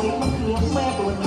เลี้ยงเงแม่ปวด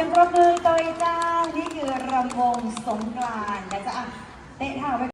สียงประมือตัวจ้า นี่คือระวงสงกรานต์นะจ๊ะเตะท่าไว้